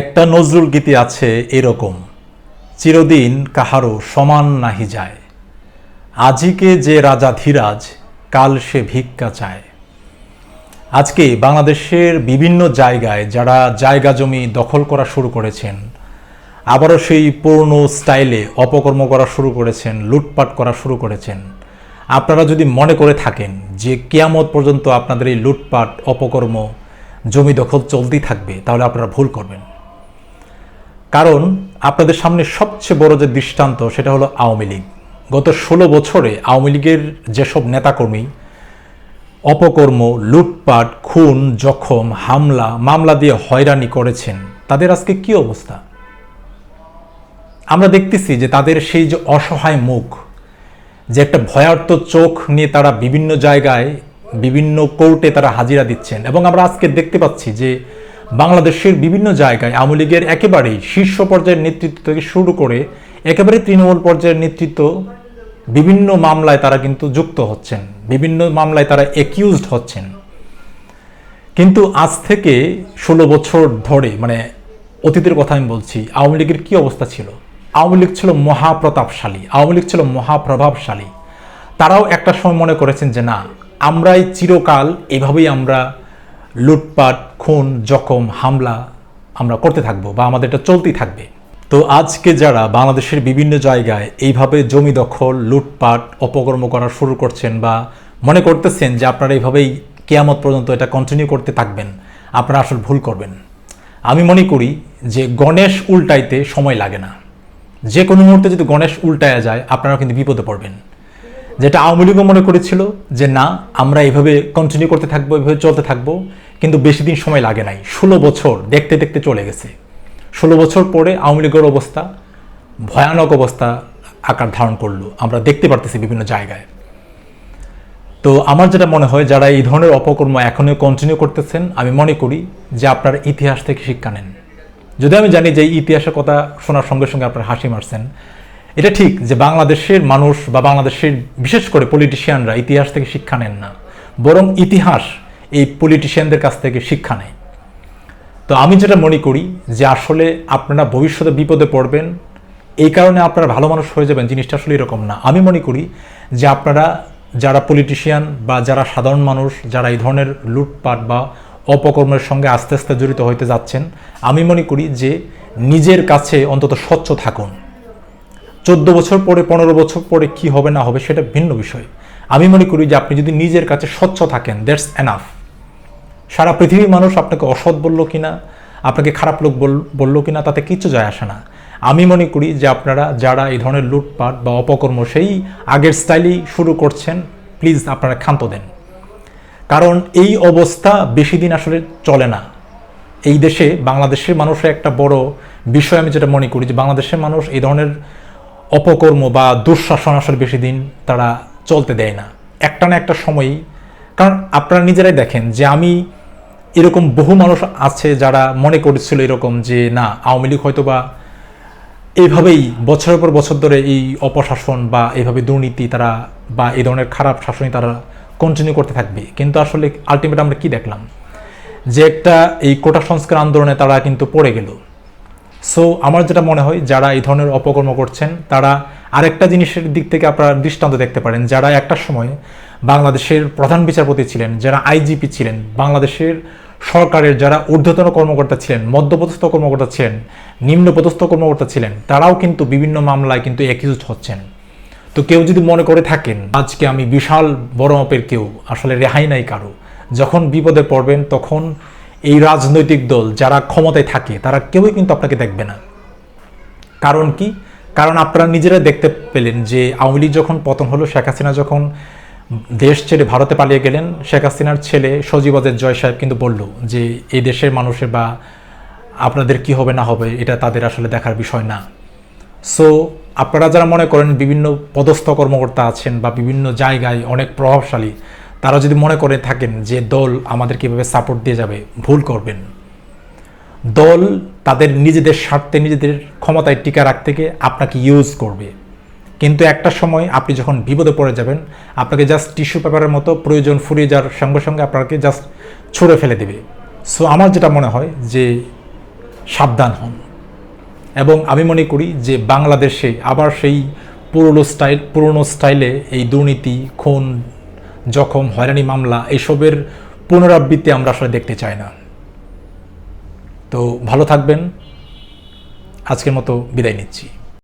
একটা নজরুল গীতি আছে এরকম, চিরদিন কাহারও সমান নাহি যায়। আজিকে যে রাজা ধীরাজ, কাল সে ভিক্ষা চায়। আজকে বাংলাদেশের বিভিন্ন জায়গায় যারা জায়গা জমি দখল করা শুরু করেছেন, আবারও সেই পুরনো স্টাইলে অপকর্ম করা শুরু করেছেন, লুটপাট করা শুরু করেছেন, আপনারা যদি মনে করে থাকেন যে কেয়ামত পর্যন্ত আপনাদের এই লুটপাট, অপকর্ম, জমি দখল চলতেই থাকবে, তাহলে আপনারা ভুল করবেন। কারণ আপনাদের সামনে সবচেয়ে বড় যে দৃষ্টান্ত, সেটা হলো আওয়ামী লীগ। গত ষোলো বছরে আওয়ামী লীগের যেসব নেতাকর্মী, অপকর্ম, লুটপাট, খুন, জখম, হামলা, মামলা দিয়ে হয়রানি করেছেন, তাদের আজকে কি অবস্থা? আমরা দেখতেছি যে তাদের সেই যে অসহায় মুখ, যে একটা ভয়ার্ত চোখ নিয়ে তারা বিভিন্ন জায়গায়, বিভিন্ন কোর্টে তারা হাজিরা দিচ্ছেন এবং আমরা আজকে দেখতে পাচ্ছি যে বাংলাদেশের বিভিন্ন জায়গায় আওয়ামী লীগের একেবারেই শীর্ষ পর্যায়ের নেতৃত্ব থেকে শুরু করে একেবারে তৃণমূল পর্যায়ের নেতৃত্ব বিভিন্ন মামলায় তারা কিন্তু যুক্ত হচ্ছেন। বিভিন্ন মামলায় তারা একিউজড হচ্ছেন। কিন্তু আজ থেকে ষোলো বছর ধরে মানে অতীতের কথা আমি বলছি, আওয়ামী লীগের কী অবস্থা ছিল? আওয়ামী লীগ ছিল মহাপ্রতাপশালী, আওয়ামী লীগ ছিল মহাপ্রভাবশালী। তারাও একটা সময় মনে করেছেন যে, না, আমরাই চিরকাল এভাবেই আমরা লুটপাট, খুন, জখম, হামলা আমরা করতে থাকব বা আমাদের এটা চলতেই থাকবে। তো আজকে যারা বাংলাদেশের বিভিন্ন জায়গায় এইভাবে জমি দখল, লুটপাট, অপকর্ম করা শুরু করছেন বা মনে করতেছেন যে আপনারা এইভাবেই কেয়ামত পর্যন্ত এটা কন্টিনিউ করতে থাকবেন, আপনারা আসলে ভুল করবেন। আমি মনে করি যে গণেশ উল্টাইতে সময় লাগে না। যে কোনো মুহূর্তে যদি গণেশ উল্টায়া যায় আপনারা কিন্তু বিপদে পড়বেন। যেটা আওয়ামী লীগও মনে করেছিল যে না, আমরা এভাবে কন্টিনিউ করতে থাকব, এভাবে চলতে থাকব, কিন্তু বেশি দিন সময় লাগে নাই। ষোলো বছর দেখতে দেখতে চলে গেছে। ষোলো বছর পরে আওয়ামী লীগের অবস্থা ভয়ানক অবস্থা আকার ধারণ করল। আমরা দেখতে পারতেছি বিভিন্ন জায়গায়। তো আমার যেটা মনে হয়, যারা এই ধরনের অপকর্ম এখনও কন্টিনিউ করতেছেন, আমি মনে করি যে আপনার ইতিহাস থেকে শিক্ষা নেন। যদি আমি জানি যে ইতিহাসের কথা শোনার সঙ্গে সঙ্গে আপনার হাসি মারছেন এটা ঠিক যে বাংলাদেশের মানুষ বা বাংলাদেশের বিশেষ করে পলিটিশিয়ানরা ইতিহাস থেকে শিক্ষা নেন না, বরং ইতিহাস এই পলিটিশিয়ানদের কাছ থেকে শিক্ষা নেয়। তো আমি যেটা মনে করি যে আসলে আপনারা ভবিষ্যতে বিপদে পড়বেন, এই কারণে আপনারা ভালো মানুষ হয়ে যাবেন, জিনিসটা আসলে এরকম না। আমি মনে করি যে আপনারা যারা পলিটিশিয়ান বা যারা সাধারণ মানুষ, যারা এই ধরনের লুটপাট বা অপকর্মের সঙ্গে আস্তে আস্তে জড়িত হইতে যাচ্ছেন, আমি মনে করি যে নিজের কাছে অন্তত স্বচ্ছ থাকুন। চোদ্দ বছর পরে, পনেরো বছর পরে কি হবে না হবে সেটা ভিন্ন বিষয়। আমি মনে করি যে আপনি যদি নিজের কাছে স্বচ্ছ থাকেন দ্যাটস এনাফ সারা পৃথিবীর মানুষ আপনাকে অসৎ বলল কিনা, আপনাকে খারাপ লোক বলল কিনা, তাতে কিচ্ছু যায় আসে না। আমি মনে করি যে আপনারা যারা এই ধরনের লুটপাট বা অপকর্ম সেই আগের স্টাইলেই শুরু করছেন প্লিজ আপনারা ক্ষান্ত দেন। কারণ এই অবস্থা বেশি দিন আসলে চলে না। এই দেশে বাংলাদেশের মানুষের একটা বড় বিষয় আমি যেটা মনে করি যে বাংলাদেশের মানুষ এই ধরনের অপকর্ম বা দুঃশাসন আসলে বেশি দিন তারা চলতে দেয় না। একটা না একটা সময়ই। কারণ আপনারা নিজেরাই দেখেন যে আমি এরকম বহু মানুষ আছে যারা মনে করেছিল এরকম যে, না, আওয়ামী লীগ হয়তো বা এইভাবেই বছরের পর বছর ধরে এই অপশাসন বা এইভাবে দুর্নীতি তারা বা এই ধরনের খারাপ শাসনই তারা কন্টিনিউ করতে থাকবে। কিন্তু আসলে আলটিমেট আমরা কি দেখলাম? যে একটা এই কোটা সংস্কার আন্দোলনে তারা কিন্তু পড়ে গেল। সো আমার যেটা মনে হয়, যারা এই ধরনের অপকর্ম করছেন, তারা আরেকটা জিনিসের দিক থেকে আপনারা দৃষ্টান্ত দেখতে পারেন। যারা একটা সময় বাংলাদেশের প্রধান বিচারপতি ছিলেন, যারা আইজিপি ছিলেন, বাংলাদেশের সরকারের যারা ঊর্ধ্বতন কর্মকর্তা ছিলেন, মধ্যপদস্থ কর্মকর্তা ছিলেন, নিম্নপদস্থ কর্মকর্তা ছিলেন, তারাও কিন্তু বিভিন্ন মামলায় কিন্তু অ্যাকিউজড হচ্ছেন। তো কেউ যদি মনে করে থাকেন, আজকে আমি বিশাল বড় মাপের কেউ, আসলে রেহাই নাই কারও, যখন বিপদে পড়বেন, তখন এই রাজনৈতিক দল যারা ক্ষমতায় থাকে, তারা কেউই কিন্তু আপনাকে দেখবে না। কারণ কি? কারণ আপনারা নিজেরা দেখতে পেলেন যে আওয়ামী লীগ যখন পতন হলো, শেখ হাসিনা যখন দেশ ছেড়ে ভারতে পালিয়ে গেলেন, শেখ হাসিনার ছেলে সজীবদের জয় সাহেব কিন্তু বলল যে এই দেশের মানুষের বা আপনাদের কি হবে না হবে, এটা তাদের আসলে দেখার বিষয় না। সো আপনারা যারা মনে করেন বিভিন্ন পদস্থ কর্মকর্তা আছেন বা বিভিন্ন জায়গায় অনেক প্রভাবশালী তারা যদি মনে করে থাকেন যে দল আমাদের কীভাবে সাপোর্ট দিয়ে যাবে, ভুল করবেন। দল তাদের নিজেদের স্বার্থে, নিজেদের ক্ষমতায় টিকা রাখতে গিয়ে আপনাকে ইউজ করবে। কিন্তু একটা সময় আপনি যখন বিপদে পড়ে যাবেন, আপনাকে জাস্ট টিস্যু পেপারের মতো প্রয়োজন ফুরিয়ে যাওয়ার সঙ্গে সঙ্গে আপনাকে জাস্ট ছুঁড়ে ফেলে দেবে। সো আমার যেটা মনে হয় যে সাবধান হন। এবং আমি মনে করি যে বাংলাদেশে আবার সেই পুরনো স্টাইল, পুরনো স্টাইলে এই দুর্নীতি, খুন জখম হয়রানি মামলা এসবের পুনরাবৃত্তি আমরা আসলে দেখতে চাই না। তো ভালো থাকবেন। আজকের মতো বিদায় নিচ্ছি।